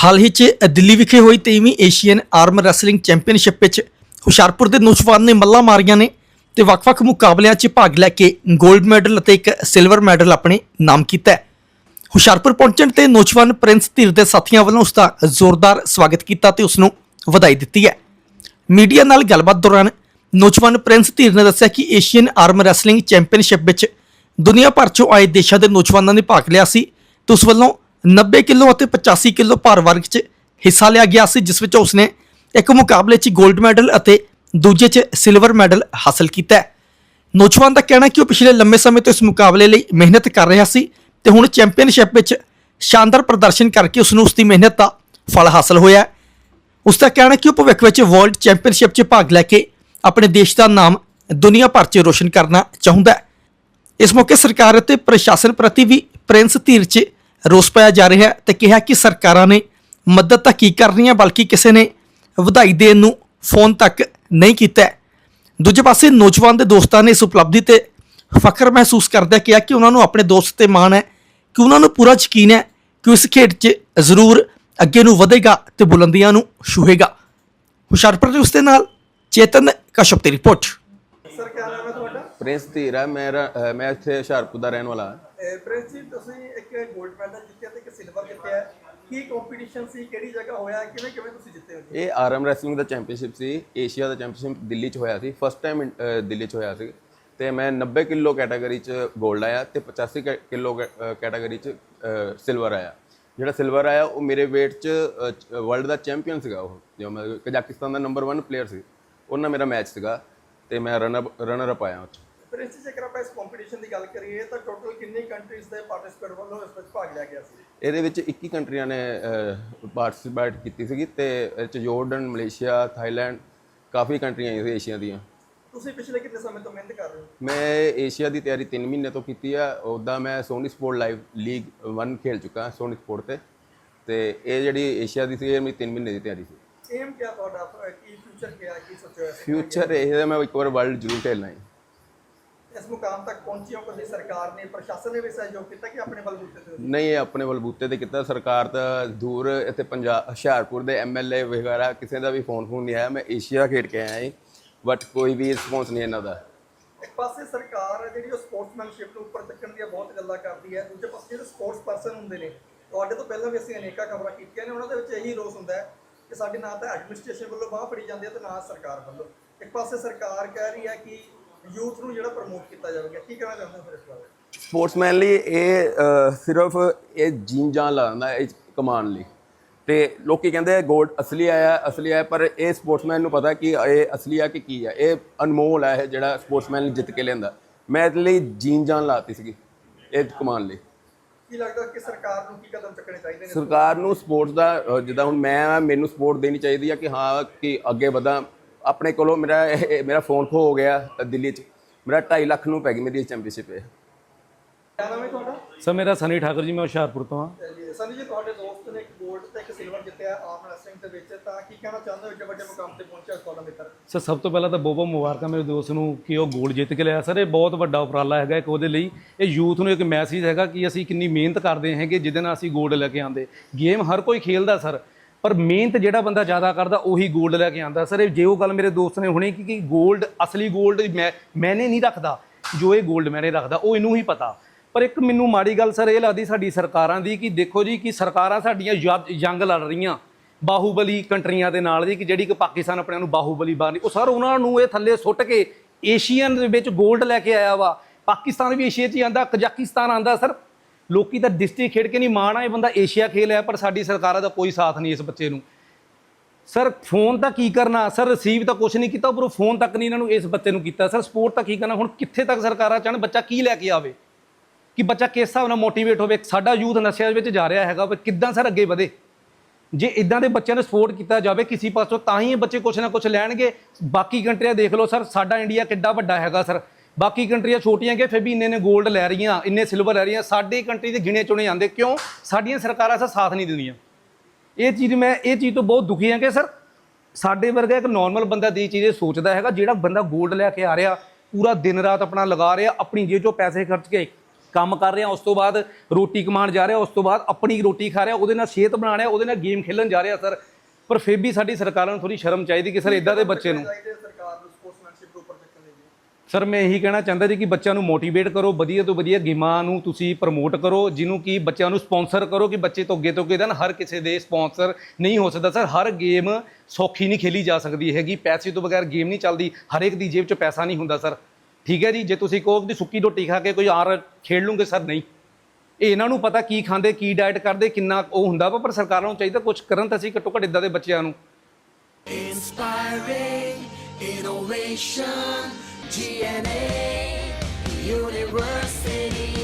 ਹਾਲ ਹੀ 'ਚ ਦਿੱਲੀ ਵਿਖੇ ਹੋਈ 23ਵੀਂ ਏਸ਼ੀਅਨ ਆਰਮ ਰੈਸਲਿੰਗ ਚੈਂਪੀਅਨਸ਼ਿਪ ਵਿੱਚ ਹੁਸ਼ਿਆਰਪੁਰ ਦੇ ਨੌਜਵਾਨ ਨੇ ਮੱਲਾਂ ਮਾਰੀਆਂ ਨੇ ਤੇ ਵੱਖ-ਵੱਖ ਮੁਕਾਬਲਿਆਂ 'ਚ ਭਾਗ ਲੈ ਕੇ 골ਡ ਮੈਡਲ ਅਤੇ ਇੱਕ ਸਿਲਵਰ ਮੈਡਲ ਆਪਣੇ ਨਾਮ ਕੀਤਾ ਹੈ। ਹੁਸ਼ਿਆਰਪੁਰ ਪਹੁੰਚਣ ਤੇ ਨੌਜਵਾਨ ਪ੍ਰਿੰਸ ਧੀਰ ਦੇ ਸਾਥੀਆਂ ਵੱਲੋਂ ਉਸ ਦਾ ਜ਼ੋਰਦਾਰ ਸਵਾਗਤ ਕੀਤਾ ਤੇ ਉਸ ਨੂੰ ਵਧਾਈ ਦਿੱਤੀ ਹੈ। ਮੀਡੀਆ ਨਾਲ ਗੱਲਬਾਤ ਦੌਰਾਨ ਨੌਜਵਾਨ ਪ੍ਰਿੰਸ ਧੀਰ ਨੇ ਦੱਸਿਆ ਕਿ ਏਸ਼ੀਅਨ ਆਰਮ ਰੈਸਲਿੰਗ ਚੈਂਪੀਅਨਸ਼ਿਪ ਵਿੱਚ ਦੁਨੀਆ ਭਰ ਚੋਂ ਆਏ ਦੇਸ਼ਾਂ ਦੇ ਨੌਜਵਾਨਾਂ ਨੇ ਭਾਗ ਲਿਆ ਸੀ ਤੇ ਉਸ ਵੱਲੋਂ 90 ਕਿਲੋ ਅਤੇ 85 ਕਿਲੋ ਭਾਰ ਵਰਗ 'ਚ ਹਿੱਸਾ ਲਿਆ ਗਿਆ ਸੀ, ਜਿਸ ਵਿੱਚ ਉਸਨੇ ਇੱਕ ਮੁਕਾਬਲੇ 'ਚ 골ਡ ਮੈਡਲ ਅਤੇ ਦੂਜੇ 'ਚ ਸਿਲਵਰ ਮੈਡਲ ਹਾਸਲ ਕੀਤਾ ਹੈ। ਨੌਜਵਾਨ ਦਾ ਕਹਿਣਾ ਕਿ ਉਹ ਪਿਛਲੇ ਲੰਮੇ ਸਮੇਂ ਤੋਂ ਇਸ ਮੁਕਾਬਲੇ ਲਈ ਮਿਹਨਤ ਕਰ ਰਿਹਾ ਸੀ ਤੇ ਹੁਣ ਚੈਂਪੀਅਨਸ਼ਿਪ ਵਿੱਚ ਸ਼ਾਨਦਾਰ ਪ੍ਰਦਰਸ਼ਨ ਕਰਕੇ ਉਸ ਨੂੰ ਉਸ ਦੀ ਮਿਹਨਤ ਦਾ ਫਲ ਹਾਸਲ ਹੋਇਆ ਹੈ। ਉਸ ਦਾ ਕਹਿਣਾ ਕਿ ਉਹ ਭਵਿੱਖ ਵਿੱਚ ਵਰਲਡ ਚੈਂਪੀਅਨਸ਼ਿਪ 'ਚ ਭਾਗ ਲੈ ਕੇ ਆਪਣੇ ਦੇਸ਼ ਦਾ ਨਾਮ ਦੁਨੀਆ ਭਰ 'ਚ ਰੋਸ਼ਨ ਕਰਨਾ ਚਾਹੁੰਦਾ ਹੈ। ਇਸ ਮੌਕੇ ਸਰਕਾਰ ਅਤੇ ਪ੍ਰਸ਼ਾਸਨ ਪ੍ਰਤੀ ਵੀ ਪ੍ਰਿੰਸ ਧੀਰ 'ਚ ਰੋਸ ਪਾਇਆ ਜਾ ਰਿਹਾ ਤੇ ਕਿਹਾ ਕਿ ਸਰਕਾਰਾਂ ਨੇ ਮਦਦ ਤਾਂ ਕੀ ਕਰ ਰਹੀਆਂ ਬਲਕਿ ਕਿਸੇ ਨੇ ਵਧਾਈ ਦੇਣ ਨੂੰ ਫੋਨ ਤੱਕ ਨਹੀਂ ਕੀਤਾ। ਦੂਜੇ ਪਾਸੇ ਨੌਜਵਾਨ ਦੇ ਦੋਸਤਾਂ ਨੇ ਇਸ ਉਪਲਬਧੀ ਤੇ ਫਖਰ ਮਹਿਸੂਸ ਕਰਦਿਆਂ ਕਿਹਾ ਕਿ ਉਹਨਾਂ ਨੂੰ ਆਪਣੇ ਦੋਸਤ ਤੇ ਮਾਣ ਹੈ ਕਿ ਉਹਨਾਂ ਨੂੰ ਪੂਰਾ ਯਕੀਨ ਹੈ ਕਿ ਉਹ ਇਸ ਖੇਡ 'ਚ ਜ਼ਰੂਰ ਅੱਗੇ ਨੂੰ ਵਧੇਗਾ ਤੇ ਬੁਲੰਦੀਆਂ ਨੂੰ ਛੂਹੇਗਾ। ਹੁਸ਼ਿਆਰਪੁਰ ਦੇ ਉਸ ਦੇ ਨਾਲ ਚੇਤਨ ਕਸ਼ਪ ਦੀ ਰਿਪੋਰਟ। ਸਰ ਨਾਮ ਹੈ ਤੁਹਾਡਾ? ਪ੍ਰਿੰਸ ਧੀਰ ਮੇਰਾ ਮੈਂ ਇੱਥੇ ਹੁਸ਼ਿਆਰਪੁਰ ਦਾ ਰਹਿਣ ਵਾਲਾ ਹਾਂ। ਪ੍ਰਿੰਸ ਜੀ, ਤੁਸੀਂ ਇੱਕ 골ਡ ਮੈਡਲ ਜਿੱਤਿਆ ਤੇ ਇੱਕ ਸਿਲਵਰ ਜਿੱਤਿਆ। ਕੀ ਕੰਪੀਟੀਸ਼ਨ ਸੀ? ਕਿਹੜੀ ਜਗ੍ਹਾ ਹੋਇਆ? ਕਿਵੇਂ ਕਿਵੇਂ ਤੁਸੀਂ ਜਿੱਤੇ ਹੋ ਇਹ ਆਰਮ ਰੈਸਲਿੰਗ ਦਾ ਚੈਂਪੀਅਨਸ਼ਿਪ ਸੀ। ਏਸ਼ੀਆ ਦਾ ਚੈਂਪੀਅਨਸ਼ਿਪ ਦਿੱਲੀ 'ਚ ਹੋਇਆ ਸੀ। ਫਸਟ ਟਾਈਮ ਦਿੱਲੀ 'ਚ ਹੋਇਆ ਸੀ। ਤੇ ਮੈਂ 90 ਕਿਲੋ ਕੈਟਾਗਰੀ 'ਚ 골ਡ ਆਇਆ ਤੇ 85 ਕੈ- ਕਿਲੋ ਕੈਟਾਗਰੀ 'ਚ ਸਿਲਵਰ ਆਇਆ। ਜਿਹੜਾ ਸਿਲਵਰ ਆਇਆ, ਉਹ ਮੇਰੇ weight 'ਚ ਵਰਲਡ ਦਾ ਚੈਂਪੀਅਨ ਸੀਗਾ ਉਹ। ਜੋ ਮੈਂ ਕਜ਼ਾਕਿਸਤਾਨ ਦਾ ਨੰਬਰ 1 ਪਲੇਅਰ ਸੀ। ਉਹਨਾਂ ਮੇਰਾ ਮੈਚ ਸੀਗਾ ਤੇ ਮੈਂ ਰਨਰ ਰਨਰ ਅਪ ਆਇਆ ਉਹ 'ਚ ਪ੍ਰਿੰਸ ਜੇਕਰ ਆਪਾਂ ਇਸ ਕੰਪੀਟੀਸ਼ਨ ਦੀ ਗੱਲ ਕਰੀਏ ਤਾਂ ਟੋਟਲ ਕਿੰਨੀ ਕੰਟਰੀਜ਼ ਦੇ ਪਾਰਟਿਸਿਪੇਟ ਵੱਲੋਂ ਇਸ ਵਿੱਚ ਭਾਗ ਲਿਆ ਗਿਆ ਸੀ? ਇਹਦੇ ਵਿੱਚ 21 ਕੰਟਰੀਆਂ ਨੇ ਪਾਰਟਿਸਿਪੇਟ ਕੀਤੀ ਸੀਗੀ ਤੇ ਇਹ 'ਚ ਯੋਰਡਨ ਮਲੇਸ਼ੀਆ ਥਾਈਲੈਂਡ ਕਾਫੀ ਕੰਟਰੀਆਂ ਆਈਆਂ ਸੀ ਏਸ਼ੀਆ ਦੀਆਂ। ਤੁਸੀਂ ਪਿਛਲੇ ਕਿੰਨੇ ਸਮੇਂ ਤੋਂ ਮਿਹਨਤ ਕਰ ਰਹੇ ਹੋ? ਮੈਂ ਏਸ਼ੀਆ ਦੀ ਤਿਆਰੀ 3 ਮਹੀਨੇ ਤੋਂ ਕੀਤੀ ਆ। ਉੱਦਾਂ ਮੈਂ ਸੋਨੀ ਸਪੋਰਟ ਲਾਈਵ ਲੀਗ 1 ਖੇਲ ਚੁੱਕਾ ਸੋਨੀ ਸਪੋਰਟ ਤੇ। ਤੇ ਇਹ ਜਿਹੜੀ ਏਸ਼ੀਆ ਦੀ ਸੀ ਇਹ ਮੇਰੀ 3 ਮਹੀਨੇ ਦੀ ਤਿਆਰੀ ਸੀ। ਏਮ ਕਿਆ ਤੁਹਾਡਾ? ਕੀ ਫਿਊਚਰ ਕੀ ਸੋਚਿਆ? ਫਿਊਚਰ ਇਹ ਹੈ ਮੈਂ ਇੱਕ ਵਾਰ ਵਰਲਡ ਜ਼ਰੂਰ ਖੇਲਣਾ ਹੈ। ਇਸ ਮੁਕਾਮ ਤੱਕ ਪਹੁੰਚੇ ਹੋ ਕਦੀ ਸਰਕਾਰ ਨੇ ਪ੍ਰਸ਼ਾਸਨ ਨੇ ਵੀ ਸਹਿਯੋਗ ਕੀਤਾ ਕਿ ਆਪਣੇ ਵੱਲ ਬੂਟੇ ਤੇ ਨਹੀਂ ਇਹ ਆਪਣੇ ਬਲਬੂਤੇ ਤੇ ਕੀਤਾ। ਸਰਕਾਰ ਤਾਂ ਦੂਰ ਇੱਥੇ ਪੰਜਾਬ ਹੁਸ਼ਿਆਰਪੁਰ ਦੇ ਐਮਐਲਏ ਵਗੈਰਾ ਕਿਸੇ ਦਾ ਵੀ ਫੋਨ ਫੋਨ ਨਹੀਂ ਆਇਆ। ਮੈਂ ਏਸ਼ੀਆ ਖੇਡ ਕੇ ਆਇਆ ਹਾਂ ਬਟ ਕੋਈ ਵੀ ਰਿਸਪੌਂਸ ਨਹੀਂ ਇਹਨਾਂ ਦਾ। ਇੱਕ ਪਾਸੇ ਸਰਕਾਰ ਜਿਹੜੀ ਉਹ ਸਪੋਰਟਸਮੈਨਸ਼ਿਪ ਨੂੰ ਉੱਪਰ ਚੱਕਣ ਦੀਆਂ ਬਹੁਤ ਗੱਲਾਂ ਕਰਦੀ ਹੈ ਦੂਜੇ ਪਾਸੇ ਜਿਹੜੇ ਸਪੋਰਟਸ ਪਰਸਨ ਹੁੰਦੇ ਨੇ ਤੁਹਾਡੇ ਤੋਂ ਪਹਿਲਾਂ ਵੀ ਅਸੀਂ ਅਨੇਕਾਂ ਖਬਰਾਂ ਕੀਤੀਆਂ ਨੇ ਉਹਨਾਂ ਦੇ ਵਿੱਚ ਇਹੀ ਰੋਸ ਹੁੰਦਾ ਹੈ ਕਿ ਸਾਡੇ ਨਾ ਤਾਂ ਐਡਮਿਨਿਸਟ੍ਰੇਸ਼ਨ ਵੱਲੋਂ ਬਾਹ ਫੜੀ ਜਾਂਦੀ ਹੈ ਤੇ ਨਾ ਸਰਕਾਰ ਵੱਲੋਂ। ਇੱਕ ਪਾਸੇ ਸਰਕਾਰ ਕਹਿ ਰਹੀ ਹੈ ਕਿ ਯੂਥ ਨੂੰ ਜਿਹੜਾ ਪ੍ਰਮੋਟ ਕੀਤਾ ਜਾਵੇਗਾ ਕੀ ਕਹਿਣਾ ਚਾਹੁੰਦੇ ਹੋ ਫਿਰ ਇਸ ਬਾਰੇ? ਸਪੋਰਟਸਮੈਨ ਲਈ ਇਹ ਸਿਰਫ ਇਹ ਜੀਨ ਜਾਨ ਲਾਉਂਦਾ ਇਹ ਕਮਾਨ ਲਈ। ਤੇ ਲੋਕੀ ਕਹਿੰਦੇ ਆ ਗੋਲਡ ਅਸਲੀ ਆਇਆ ਅਸਲੀ ਆਇਆ ਪਰ ਇਹ ਸਪੋਰਟਸਮੈਨ ਨੂੰ ਪਤਾ ਕਿ ਇਹ ਅਸਲੀ ਆ ਕਿ ਕੀ ਆ। ਇਹ ਅਨਮੋਲ ਹੈ ਇਹ ਜਿਹੜਾ ਸਪੋਰਟਸਮੈਨ ਜਿੱਤ ਕੇ ਲੈਂਦਾ ਮੈਂ ਇਹਦੇ ਲਈ ਜੀਨ ਜਾਨ ਲਾਤੀ ਸੀਗੀ ਇਹ ਕਮਾਨ ਲਈ। ਕੀ ਲੱਗਦਾ ਕਿ ਸਰਕਾਰ ਨੂੰ ਕੀ ਕਦਮ ਚੱਕਣੇ ਚਾਹੀਦੇ ਨੇ ਸਰਕਾਰ ਨੂੰ ਸਪੋਰਟਸ ਦਾ ਜਿੱਦਾਂ ਹੁਣ ਮੈਂ ਆ, ਮੈਨੂੰ ਸਪੋਰਟ ਦੇਣੀ ਚਾਹੀਦੀ ਆ ਕਿ ਹਾਂ ਕਿ ਅੱਗੇ ਵਧਾਂ। ਆਪਣੇ ਕੋਲੋਂ ਮੇਰਾ ਇਹ- ਮੇਰਾ ਫੋਨ ਖੋ ਹੋ ਗਿਆ ਅ, ਦਿੱਲੀ 'ਚ। ਮੇਰਾ 2.5 ਲੱਖ ਨੂੰ ਪੈ ਗਈ ਮੇਰੀ ਚੈਂਪੀਅਨਸ਼ਿਪ ਇਹ। ਕਿਆ ਨਾਮ ਹੈ ਤੁਹਾਡਾ? ਸਰ ਮੇਰਾ ਸਨੀ ਠਾਕੁਰ ਜੀ ਮੈਂ ਹੁਸ਼ਿਆਰਪੁਰ ਤੋਂ ਹਾਂ। ਜੀ ਸਨੀ ਜੀ ਤੁਹਾਡੇ ਦੋਸਤ ਨੇ ਇੱਕ 골ਡ ਤੇ ਇੱਕ ਸਿਲਵਰ ਜਿੱਤਿਆ ਆਰਮ ਰੈਸਲਿੰਗ ਦੇ ਵਿੱਚ ਤਾਂ ਕੀ ਕਹਿਣਾ ਚਾਹੁੰਦੇ ਹੋ ਏਡੇ ਵੱਡੇ ਮੁਕਾਮ ਤੇ ਪਹੁੰਚਿਆ ਤੁਹਾਡਾ ਮਿੱਤਰ ਸਰ ਸਭ ਤੋਂ ਪਹਿਲਾਂ ਤਾਂ ਬਹੁਤ ਬਹੁਤ ਮੁਬਾਰਕਾਂ ਮੇਰੇ ਦੋਸਤ ਨੂੰ ਕਿ ਉਹ ਗੋਲਡ ਜਿੱਤ ਕੇ ਲਿਆ। ਸਰ ਇਹ ਬਹੁਤ ਵੱਡਾ ਉਪਰਾਲਾ ਹੈਗਾ ਇੱਕ ਉਹਦੇ ਲਈ। ਇਹ ਯੂਥ ਨੂੰ ਇੱਕ ਮੈਸੇਜ ਹੈਗਾ ਕਿ ਅਸੀਂ ਕਿੰਨੀ ਮਿਹਨਤ ਕਰਦੇ ਹੈਗੇ ਜਿਹਦੇ ਨਾਲ ਅਸੀਂ ਗੋਲਡ ਲੈ ਕੇ ਆਂਦੇ ਗੇਮ ਹਰ ਕੋਈ ਖੇਲਦਾ ਸਰ। ਪਰ ਮਿਹਨਤ ਜਿਹੜਾ ਬੰਦਾ ਜ਼ਿਆਦਾ ਕਰਦਾ, ਉਹੀ ਗੋਲਡ ਲੈ ਕੇ ਆਂਦਾ ਸਰ ਜੇ ਉਹ ਗੱਲ ਮੇਰੇ ਦੋਸਤ ਨੇ ਹੁਣੇ ਕਿ ਕਿ ਗੋਲਡ ਅਸਲੀ ਗੋਲਡ ਮੈਂ ਮੈਨੇ ਨਹੀਂ ਰੱਖਦਾ। ਜੋ ਇਹ ਗੋਲਡ ਮੈਨੇ ਰੱਖਦਾ, ਉਹ ਇਹਨੂੰ ਹੀ ਪਤਾ। ਪਰ ਇੱਕ ਮੈਨੂੰ ਮਾੜੀ ਗੱਲ ਸਰ ਇਹ ਲੱਗਦੀ ਸਾਡੀ ਸਰਕਾਰਾਂ ਦੀ ਕਿ ਦੇਖੋ ਜੀ, ਕਿ ਸਰਕਾਰਾਂ ਸਾਡੀਆਂ ਜਦ- ਜੰਗ ਲੜ ਰਹੀਆਂ। ਬਾਹੂਬਲੀ ਕੰਟਰੀਆਂ ਦੇ ਨਾਲ ਜੀ ਕਿ ਜਿਹੜੀ ਕਿ ਪਾਕਿਸਤਾਨ ਆਪਣੇ ਨੂੰ ਬਾਹੂਬਲੀ ਬਾਣੀ ਉਹ ਸਰ ਉਹਨਾਂ ਨੂੰ ਇਹ ਥੱਲੇ ਸੁੱਟ ਕੇ ਏਸ਼ੀਅਨ ਦੇ ਵਿੱਚ 골ਡ ਲੈ ਕੇ ਆਇਆ ਵਾ। ਪਾਕਿਸਤਾਨ ਵੀ ਏਸ਼ੀਆ 'ਚ ਹੀ ਆਂਦਾ ਕਜ਼ਾਕਿਸਤਾਨ ਆਂਦਾ ਸਰ ਲੋਕੀ ਤਾਂ ਡਿਸਟ੍ਰਿਕਟ ਖੇਡ ਕੇ ਨਹੀਂ ਮਾਣ ਆ, ਇਹ ਬੰਦਾ ਏਸ਼ੀਆ ਖੇਲ ਹੈ ਪਰ ਸਾਡੀ ਸਰਕਾਰਾਂ ਦਾ ਕੋਈ ਸਾਥ ਨਹੀਂ ਇਸ ਬੱਚੇ ਨੂੰ। ਸਰ, ਫੋਨ ਤਾਂ ਕੀ ਕਰਨਾ? ਸਰ ਰਿਸੀਵ ਤਾਂ ਕੁਝ ਨਹੀਂ ਕੀਤਾ, ਉਪਰੋਂ ਫੋਨ ਤੱਕ ਨਹੀਂ ਇਹਨਾਂ ਨੂੰ ਇਸ ਬੱਚੇ ਨੂੰ ਕੀਤਾ। ਸਰ ਸਪੋਰਟ ਤਾਂ ਕੀ ਕਰਨਾ? ਹੁਣ ਕਿੱਥੇ ਤੱਕ ਸਰਕਾਰਾਂ ਚਾਹਣ ਬੱਚਾ ਕੀ ਲੈ ਕੇ ਆਵੇ? ਕਿ ਬੱਚਾ ਕਿਸ ਹਿਸਾਬ ਨਾਲ ਮੋਟੀਵੇਟ ਹੋਵੇ? ਸਾਡਾ ਯੂਥ ਨਸ਼ਿਆਂ ਵਿੱਚ ਜਾ ਰਿਹਾ ਹੈਗਾ ਪਰ ਕਿੱਦਾਂ ਸਰ ਅੱਗੇ ਵਧੇ? ਜੇ ਇਦਾਂ ਦੇ ਬੱਚਿਆਂ ਨੂੰ ਸਪੋਰਟ ਕੀਤਾ ਜਾਵੇ ਕਿਸੇ ਪਾਸੋਂ, ਤਾਂ ਹੀ ਇਹ ਬੱਚੇ ਕੁਝ ਨਾ ਕੁਝ ਲੈਣਗੇ। ਬਾਕੀ ਕੰਟਰੀਆਂ ਦੇਖ ਲਓ ਸਰ, ਸਾਡਾ ਇੰਡੀਆ ਕਿੱਡਾ ਵੱਡਾ ਹੈਗਾ ਸਰ। ਬਾਕੀ ਕੰਟਰੀਆਂ ਛੋਟੀਆਂ ਕਿ ਫਿਰ ਵੀ ਇੰਨੇ ਨੇ 골ਡ ਲੈ ਰਹੀਆਂ, ਇੰਨੇ ਸਿਲਵਰ ਲੈ ਰਹੀਆਂ, ਸਾਡੀ ਕੰਟਰੀ ਦੇ ਗਿਣੇ ਚੁਣੇ ਜਾਂਦੇ। ਕਿਉਂ? ਸਾਡੀਆਂ ਸਰਕਾਰਾਂ ਸਰ ਸਾਥ ਨਹੀਂ ਦਿੰਦੀਆਂ। ਇਹ ਚੀਜ਼ ਮੈਂ, ਇਹ ਚੀਜ਼ ਤੋਂ ਬਹੁਤ ਦੁਖੀ ਹਾਂ ਕਿ ਸਰ, ਸਾਡੇ ਵਰਗਾ ਇੱਕ ਨਾਰਮਲ ਬੰਦਾ ਦੀ ਚੀਜ਼ ਸੋਚਦਾ ਹੈਗਾ, ਜਿਹੜਾ ਬੰਦਾ 골ਡ ਲੈ ਕੇ ਆ ਰਿਹਾ, ਪੂਰਾ ਦਿਨ ਰਾਤ ਆਪਣਾ ਲਗਾ ਰਿਹਾ, ਆਪਣੀ ਜੇਬ ਚੋਂ ਪੈਸੇ ਖਰਚ ਕੇ ਕੰਮ ਕਰ ਰਿਹਾ, ਉਸ ਤੋਂ ਬਾਅਦ ਰੋਟੀ ਕਮਾਉਣ ਜਾ ਰਿਹਾ, ਉਸ ਤੋਂ ਬਾਅਦ ਆਪਣੀ ਰੋਟੀ ਖਾ ਰਿਹਾ, ਉਹਦੇ ਨਾਲ ਸਿਹਤ ਬਣਾ ਰਿਹਾ, ਉਹਦੇ ਨਾਲ ਗੇਮ ਖੇਲਣ ਜਾ ਰਿਹਾ, ਸਰ। ਪਰ ਫਿਰ ਵੀ ਸਾਡੀ ਸਰਕਾਰਾਂ ਨੂੰ ਥੋੜੀ ਸ਼ਰਮ ਚਾਹੀਦੀ ਕਿ ਸਰ ਇਦਾਂ ਦੇ ਬੱਚੇ ਨੂੰ ਚਾਹੀਦੇ ਸਰਕਾਰ ਨੂੰ ਸਪੋਰਟਸਮੈਨਸ਼ਿਪ ਉੱਪਰ ਚੱਕਣ ਲਈ ਜੀ ਸਰ ਮੈਂ ਇਹੀ ਕਹਿਣਾ ਚਾਹੁੰਦਾ ਜੀ ਕਿ ਬੱਚਿਆਂ ਨੂੰ ਮੋਟੀਵੇਟ ਕਰੋ ਵਧੀਆ ਤੋਂ ਵਧੀਆ ਗੇਮਾਂ ਨੂੰ ਤੁਸੀਂ ਪ੍ਰਮੋਟ ਕਰੋ ਜਿਹਨੂੰ ਕਿ ਬੱਚਿਆਂ ਨੂੰ ਸਪਾਂਸਰ ਕਰੋ ਕਿ ਬੱਚੇ ਤੋਂ ਅੱਗੇ ਤੋਂ ਅੱਗੇ ਦੇਣ। ਹਰ ਕਿਸੇ ਦੇ ਸਪਾਂਸਰ ਨਹੀਂ ਹੋ ਸਕਦਾ। ਸਰ ਹਰ ਗੇਮ ਸੌਖੀ ਨਹੀਂ ਖੇਲੀ ਜਾ ਸਕਦੀ ਹੈਗੀ। ਪੈਸੇ ਤੋਂ ਬਗੈਰ ਗੇਮ ਨਹੀਂ ਚੱਲਦੀ। ਹਰੇਕ ਦੀ ਜੇਬ 'ਚ ਪੈਸਾ ਨਹੀਂ ਹੁੰਦਾ ਸਰ। ਠੀਕ ਹੈ ਜੀ? ਜੇ ਤੁਸੀਂ ਕਹੋ ਕਿ ਸੁੱਕੀ ਰੋਟੀ ਖਾ ਕੇ ਕੋਈ ਆਰ ਖੇਡ ਲੂੰਗੇ ਸਰ ਨਹੀਂ। ਇਹ ਇਹਨਾਂ ਨੂੰ ਪਤਾ ਕੀ ਖਾਂਦੇ ਕੀ ਡਾਈਟ ਕਰਦੇ ਕਿੰਨਾ ਉਹ ਹੁੰਦਾ ਵਾ ਪਰ ਸਰਕਾਰਾਂ ਨੂੰ ਚਾਹੀਦਾ ਕੁਝ ਕਰਨ ਤਾਂ ਅਸੀਂ ਘੱਟੋ ਘੱਟ ਇਦਾਂ ਦੇ ਬੱਚਿਆਂ ਨੂੰ। Inspiring innovation, GNA University.